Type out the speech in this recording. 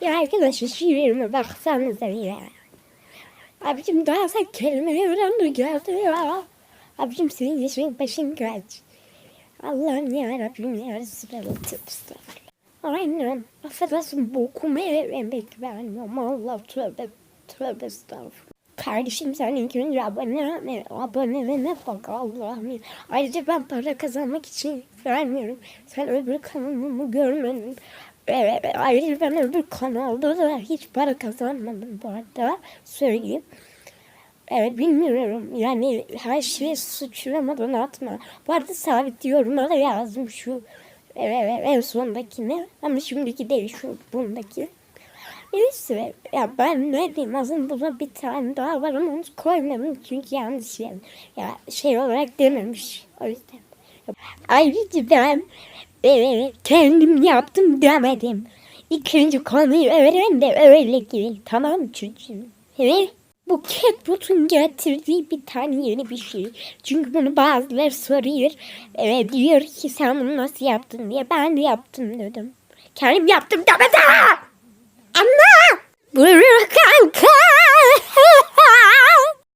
Ya arkadaşlar şiirime baksanıza ya. Abicim daha sen kelimeyi öğrendi geldi ya. Abicim senin yaşın başın kaç. Allah'ım ya Rabbim ya Resulallah tövbe. Aynen. Affedersin bokumu emek vermiyorum. Allah tövbe tövbe estağfurullah. Kardeşim sen ilk önce abone, abone bak Allah'ım. Ayrıca ben para kazanmak için vermiyorum. Sen öbür kanalımı görmedin. Ayrıca ben öbür kanalda da hiç para kazanmadım bu arada. Söyleyeyim. Evet bilmiyorum. Yani her şeyi suçlamadan atma. Bu arada sabit yoruma da yazdım şu evet, en sondakini. Ama şimdiki değil şu bundaki. Neyse ya ben ne diyeyim aslında burada bir tane daha var ama onu koymadım çünkü yanlış yani. Ya şey olarak dememiş o yüzden. Ayrıca ben e, Kendim yaptım demedim. İkinci konuyu öğren öyle girin. Tamam çocuğum. Evet. Bu Catwood'un getirdiği bir tane yeni bir şey. Çünkü bunu bazıları soruyor. Evet, diyor ki sen bunu nasıl yaptın diye. Ben de yaptım dedim. Kendim yaptım demedim. Anla! Buyurun.